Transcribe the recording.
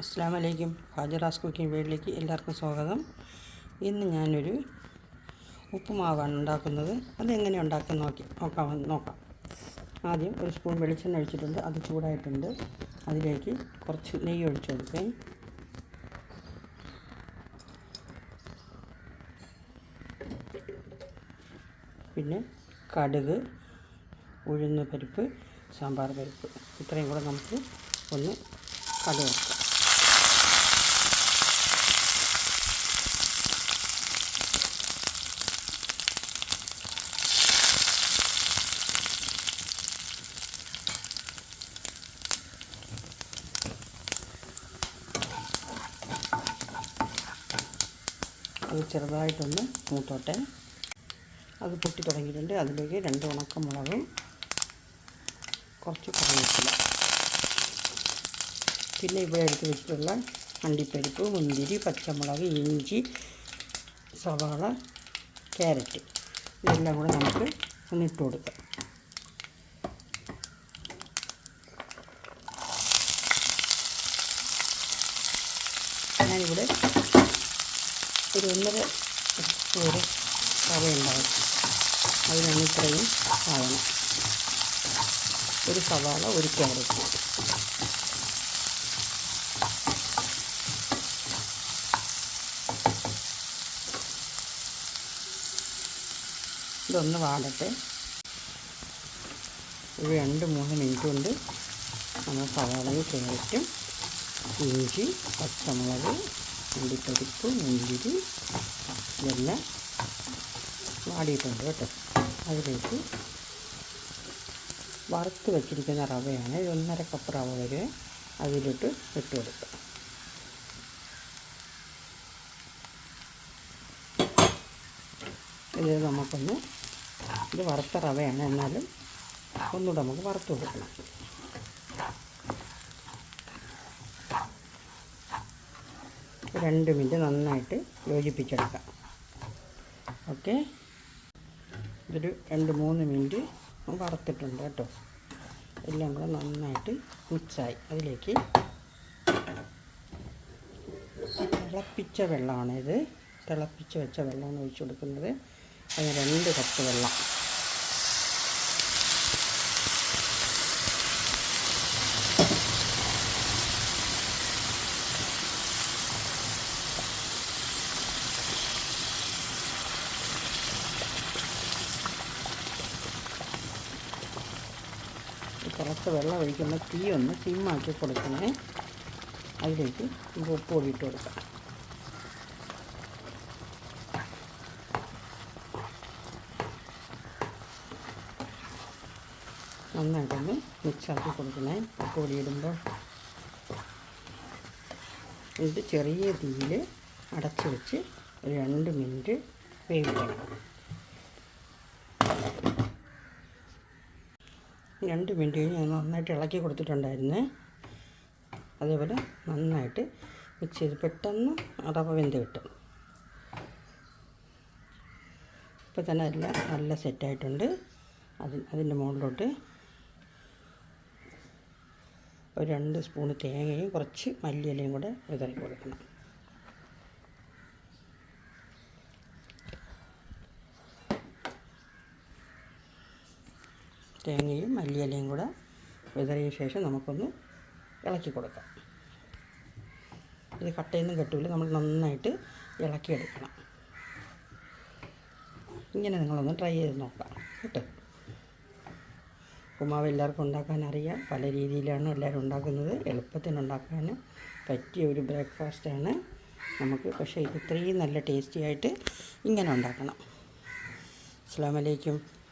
അസ്സാം വലൈക്കും ഹാജറാസ് കുക്കിംഗ് വീട്ടിലേക്ക് എല്ലാവർക്കും സ്വാഗതം. ഇന്ന് ഞാനൊരു ഉപ്പുമാവാണ് ഉണ്ടാക്കുന്നത്. അതെങ്ങനെ ഉണ്ടാക്കാൻ നോക്കി നോക്കാം നോക്കാം. ആദ്യം ഒരു സ്പൂൺ വെളിച്ചെണ്ണ ഒഴിച്ചിട്ടുണ്ട്. അത് ചൂടായിട്ടുണ്ട്. അതിലേക്ക് കുറച്ച് നെയ്യ് ഒഴിച്ചു കൊടുക്കാം. പിന്നെ കടുക് ഉഴുന്ന് പരിപ്പ് സാമ്പാർ പരിപ്പ്. ഇത്രയും കൂടെ നമുക്ക് ഒന്ന് കടുക് അത് ചെറുതായിട്ടൊന്ന് മൂത്തോട്ടെ. അത് പൊട്ടി തുടങ്ങിയിട്ടുണ്ട്. അതിലേക്ക് രണ്ട് ഉണക്കമുളകും കുറച്ച് കറിവേപ്പില. പിന്നെ ഇവിടെ എടുത്ത് വെച്ചിട്ടുള്ള അണ്ടിപ്പരിപ്പ് മുന്തിരി പച്ചമുളക് ഇഞ്ചി സവാള ക്യാരറ്റ്. ഇതെല്ലാം കൂടെ നമുക്ക് ഒന്ന് ഇട്ട് കൊടുക്കാം. ഞാനിവിടെ ഒരു ഒന്നര സ്പൂൺ റവ ഉണ്ടാവും അതിനാണ് ഇത്രയും സാധനം ഒരു സവാള ഒരു ക്യാരറ്റ്. ഇതൊന്ന് വാടട്ടെ. ഒരു രണ്ട് മൂന്ന് മിനിറ്റ് കൊണ്ട് നമ്മൾ സവാളയും ക്യാരറ്റും ഇഞ്ചി പച്ചമുളക് അണ്ടിപ്പരിപ്പ് മുന്തിരി ഇതെല്ലാം വാടിയിട്ടുണ്ട് കേട്ടോ. അതിലേക്ക് വറുത്ത് വെച്ചിരിക്കുന്ന റവയാണ് ഇത് ഒന്നര കപ്പ് റവ വരെ അതിലിട്ട് ഇട്ട് കൊടുക്കുക ഇത് നമുക്കൊന്ന് ഇത് വറുത്ത റവയാണ് എന്നാലും ഒന്നുകൂടെ നമുക്ക് വറുത്ത് കൊടുക്കണം. രണ്ട് മിനിറ്റ് നന്നായിട്ട് യോജിപ്പിച്ചെടുക്കാം. ഓക്കെ? ഇതൊരു രണ്ട് മൂന്ന് മിനിറ്റ് വറുത്തിട്ടുണ്ട് കേട്ടോ. എല്ലാം കൂടെ നന്നായിട്ട് മിക്സായി. അതിലേക്ക് തിളപ്പിച്ച വെള്ളമാണ് ഇത് തിളപ്പിച്ച് വെച്ച വെള്ളമാണ് ഒഴിച്ചു കൊടുക്കുന്നത്. അതിന് രണ്ട് കപ്പ് വെള്ളം. തിളച്ച വെള്ളം ഒഴിക്കുമ്പോൾ തീ ഒന്ന് സിമ്മാക്കി കൊടുക്കണേ. അതിലേക്ക് നമുക്ക് ഉപ്പ് ഇട്ട് കൊടുക്കാം. നന്നായിട്ടൊന്ന് മിക്സാക്കി കൊടുക്കണേ. ഉപ്പ് പൊടി ഇത് ചെറിയ തീയിൽ അടച്ച് വെച്ച് രണ്ട് മിനിറ്റ് വേവിക്കണം. രണ്ട് മിനിറ്റ് ഞാൻ നന്നായിട്ട് ഇളക്കി കൊടുത്തിട്ടുണ്ടായിരുന്നേ. അതേപോലെ നന്നായിട്ട് മിക്സ് ചെയ്ത് പെട്ടെന്ന് റവ വെന്ത് കിട്ടും. ഇപ്പോൾ തന്നെ എല്ലാം നല്ല സെറ്റായിട്ടുണ്ട്. അത് അതിന്റെ മുകളിലോട്ട് ഒരു രണ്ട് സ്പൂണ് തേങ്ങയും കുറച്ച് മല്ലിയിലയും കൂടെ വിതറി കൊടുക്കണം. തേങ്ങയും മല്ലിയിലയും കൂടെ വിതറിയ ശേഷം നമുക്കൊന്ന് ഇളക്കി കൊടുക്കാം. ഇത് കട്ടയൊന്നും കെട്ടില്ല നമ്മൾ നന്നായിട്ട് ഇളക്കിയെടുക്കണം ഇങ്ങനെ നിങ്ങളൊന്ന് ട്രൈ ചെയ്ത് നോക്കാം കേട്ടോ? ഉപ്പുമാവ് എല്ലാവർക്കും ഉണ്ടാക്കാൻ അറിയാം. പല രീതിയിലാണ് എല്ലാവരും ഉണ്ടാക്കുന്നത്. എളുപ്പത്തിന് ഉണ്ടാക്കാൻ പറ്റിയ ഒരു ബ്രേക്ക്ഫാസ്റ്റാണ് നമുക്ക്. പക്ഷേ ഇത് ഇത്രയും നല്ല ടേസ്റ്റി ആയിട്ട് ഇങ്ങനെ ഉണ്ടാക്കണം. അസ്സാം വലൈക്കും